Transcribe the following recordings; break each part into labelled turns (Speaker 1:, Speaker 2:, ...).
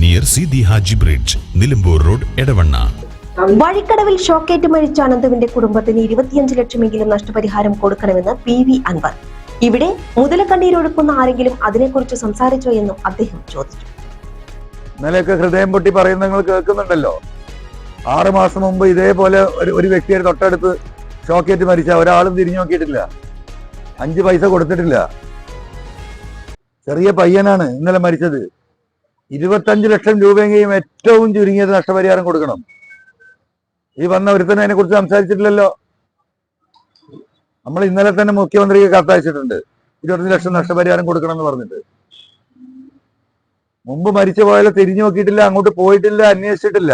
Speaker 1: near Sidi Haji bridge Nilambur road Edavanna
Speaker 2: വഴിക്കടവിൽ ഷോക്കേറ്റ് മരിച്ച അനന്തുവിന്റെ കുടുംബത്തിന് ഇരുപത്തിയഞ്ച് ലക്ഷമെങ്കിലും നഷ്ടപരിഹാരം കൊടുക്കണമെന്ന് പി വി അൻവർ. ഇവിടെ മുതലക്കണ്ണീരൊഴുക്കുന്ന ആരെങ്കിലും അതിനെക്കുറിച്ച് സംസാരിച്ചോ എന്നും അദ്ദേഹം ചോദിച്ചു.
Speaker 3: ഇന്നലെയൊക്കെ ഹൃദയം പൊട്ടി പറയുന്ന നിങ്ങൾ കേൾക്കുന്നുണ്ടല്ലോ. ആറു മാസം മുമ്പ് ഇതേപോലെ ഒരു ഒരു വ്യക്തിയുടെ തൊട്ടടുത്ത് ഷോക്കേറ്റ് മരിച്ച ഒരാളും തിരിഞ്ഞു നോക്കിയിട്ടില്ല. അഞ്ച് പൈസ കൊടുത്തിട്ടില്ല. ചെറിയ പയ്യനാണ് ഇന്നലെ മരിച്ചത്. ഇരുപത്തഞ്ച് ലക്ഷം രൂപയെങ്കിലും ഏറ്റവും ചുരുങ്ങിയത് നഷ്ടപരിഹാരം കൊടുക്കണം. ഈ വന്ന ഒരുത്തനെ അതിനെ കുറിച്ച് സംസാരിച്ചിട്ടില്ലല്ലോ. നമ്മൾ ഇന്നലെ തന്നെ മുഖ്യമന്ത്രിക്ക് കത്തയച്ചിട്ടുണ്ട്. ഇരുപത്തഞ്ച് ലക്ഷം നഷ്ടപരിഹാരം കൊടുക്കണം എന്ന് പറഞ്ഞിട്ട്. മുമ്പ് മരിച്ചു പോയാലും തിരിഞ്ഞു നോക്കിയിട്ടില്ല അങ്ങോട്ട് പോയിട്ടില്ല അന്വേഷിച്ചിട്ടില്ല.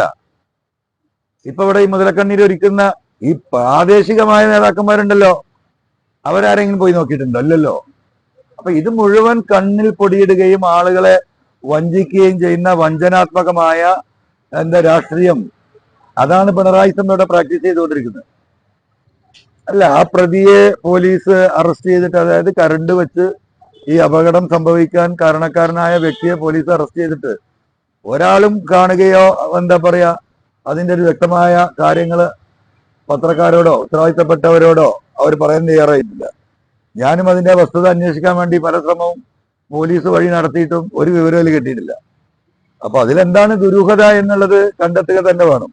Speaker 3: ഇപ്പൊ ഇവിടെ ഈ മുതലക്കണ്ണീര് ഒരുക്കുന്ന ഈ പ്രാദേശികമായ നേതാക്കന്മാരുണ്ടല്ലോ അവരാരെങ്കിലും പോയി നോക്കിയിട്ടുണ്ടോ? അല്ലല്ലോ. അപ്പൊ ഇത് മുഴുവൻ കണ്ണിൽ പൊടിയിടുകയും ആളുകളെ വഞ്ചിക്കുകയും ചെയ്യുന്ന വഞ്ചനാത്മകമായ എന്താ രാഷ്ട്രീയം അതാണ് പിണറായി സമ്മയുടെ പ്രാക്ടീസ് ചെയ്തുകൊണ്ടിരിക്കുന്നത്. അല്ല ആ പ്രതിയെ പോലീസ് അറസ്റ്റ് ചെയ്തിട്ട് അതായത് കരണ്ട് വെച്ച് ഈ അപകടം സംഭവിക്കാൻ കാരണക്കാരനായ വ്യക്തിയെ പോലീസ് അറസ്റ്റ് ചെയ്തിട്ട് ഒരാളും കാണുകയോ എന്താ പറയാ അതിന്റെ ഒരു വ്യക്തമായ കാര്യങ്ങൾ പത്രക്കാരോടോ ഉത്തരവാദിത്തപ്പെട്ടവരോടോ അവർ പറയാൻ തയ്യാറായിട്ടില്ല. ഞാനും അതിന്റെ വസ്തുത അന്വേഷിക്കാൻ വേണ്ടി പല ശ്രമവും പോലീസ് വഴി നടത്തിയിട്ടും ഒരു വിവരവും കിട്ടിയിട്ടില്ല. അപ്പൊ അതിലെന്താണ് ദുരൂഹത എന്നുള്ളത് കണ്ടെത്തുക തന്നെ വേണം.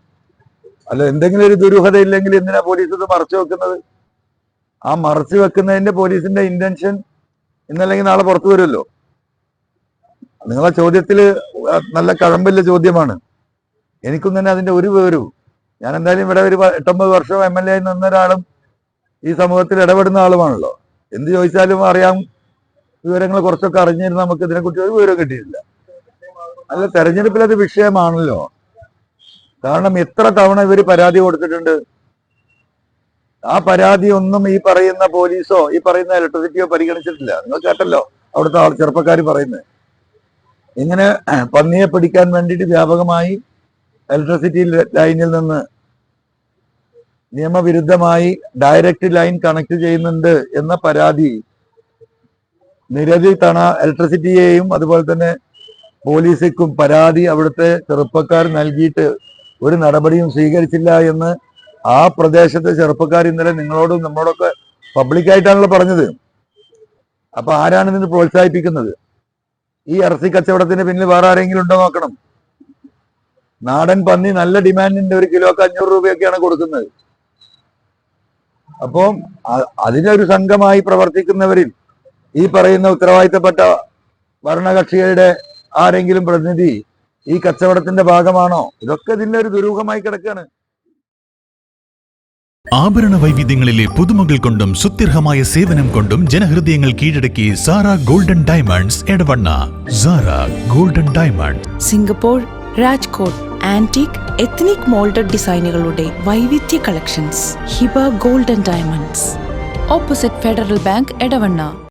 Speaker 3: അല്ല എന്തെങ്കിലും ഒരു ദുരൂഹത ഇല്ലെങ്കിൽ എന്തിനാ പോലീസ് ഇത് മറച്ചു വെക്കുന്നത്? ആ മറച്ചു വെക്കുന്നതിന്റെ പോലീസിന്റെ ഇന്റൻഷൻ ഇന്നല്ലെങ്കിൽ നാളെ പുറത്തു വരുമല്ലോ. നിങ്ങളെ ചോദ്യത്തിൽ നല്ല കഴമ്പില്ല ചോദ്യമാണ്. എനിക്കും തന്നെ അതിന്റെ ഒരു വിവരവും. ഞാൻ എന്തായാലും ഇവിടെ ഒരു എട്ടൊമ്പത് വർഷം എം എൽ എ ആയി നിന്ന ഒരാളും ഈ സമൂഹത്തിൽ ഇടപെടുന്ന ആളുമാണല്ലോ. എന്ത് ചോദിച്ചാലും അറിയാം വിവരങ്ങൾ കുറച്ചൊക്കെ അറിഞ്ഞിരുന്ന നമുക്ക് ഇതിനെക്കുറിച്ച് ഒരു വിവരം കിട്ടിയിട്ടില്ല. അല്ല തെരഞ്ഞെടുപ്പിൽ അത് വിഷയമാണല്ലോ. കാരണം എത്ര തവണ ഇവർ പരാതി കൊടുത്തിട്ടുണ്ട്. ആ പരാതി ഒന്നും ഈ പറയുന്ന പോലീസോ ഈ പറയുന്ന ഇലക്ട്രിസിറ്റിയോ പരിഗണിച്ചിട്ടില്ല. നിങ്ങൾ കേട്ടല്ലോ അവിടുത്തെ ആൾ ചെറുപ്പക്കാർ പറയുന്നത്. ഇങ്ങനെ പന്നിയെ പിടിക്കാൻ വേണ്ടിയിട്ട് വ്യാപകമായി ഇലക്ട്രിസിറ്റി ലൈനിൽ നിന്ന് നിയമവിരുദ്ധമായി ഡയറക്റ്റ് ലൈൻ കണക്ട് ചെയ്യുന്നുണ്ട് എന്ന പരാതി നിരവധി തവണ ഇലക്ട്രിസിറ്റിയെയും അതുപോലെ തന്നെ പോലീസിക്കും പരാതി അവിടുത്തെ ചെറുപ്പക്കാർ നൽകിയിട്ട് ഒരു നടപടിയും സ്വീകരിച്ചില്ല എന്ന് ആ പ്രദേശത്തെ ചെറുപ്പക്കാർ ഇന്നലെ നിങ്ങളോടും നമ്മളോടൊക്കെ പബ്ലിക്കായിട്ടാണല്ലോ പറഞ്ഞത്. അപ്പൊ ആരാണ് ഇതിന് പ്രോത്സാഹിപ്പിക്കുന്നത്? ഈ ഇറച്ചി കച്ചവടത്തിന് പിന്നിൽ വേറെ ആരെങ്കിലും ഉണ്ടോ നോക്കണം. നാടൻ പന്നി നല്ല ഡിമാൻഡിന്റെ ഒരു കിലോക്ക് അഞ്ഞൂറ് രൂപയൊക്കെയാണ് കൊടുക്കുന്നത്. അപ്പോൾ അതിനൊരു സംഘമായി പ്രവർത്തിക്കുന്നവരിൽ ഈ പറയുന്ന ഉത്തരവാദിത്തപ്പെട്ട ഭരണകക്ഷികളുടെ ആരെങ്കിലും പ്രതിനിധി ഈ കച്ചവടത്തിന്റെ ഭാഗമാണോ? ഇതൊക്കെ ഇതിന്റെ ഒരു ദുരൂഹമായി കിടക്കുകയാണ്
Speaker 1: ആഭരണ വൈവിധ്യങ്ങളിലെ പുതുമകൾ കൊണ്ടും സുത്യർഹമായ സേവനം കൊണ്ടും ജനഹൃദയങ്ങൾ കീഴടക്കി Sara golden diamonds Edavanna. Sara golden diamond
Speaker 4: Singapore Rajkot antique ethnic moulded ഡിസൈനുകളുടെ വൈവിധ്യ collections. Hiba golden diamonds. Opposite federal bank Edavanna.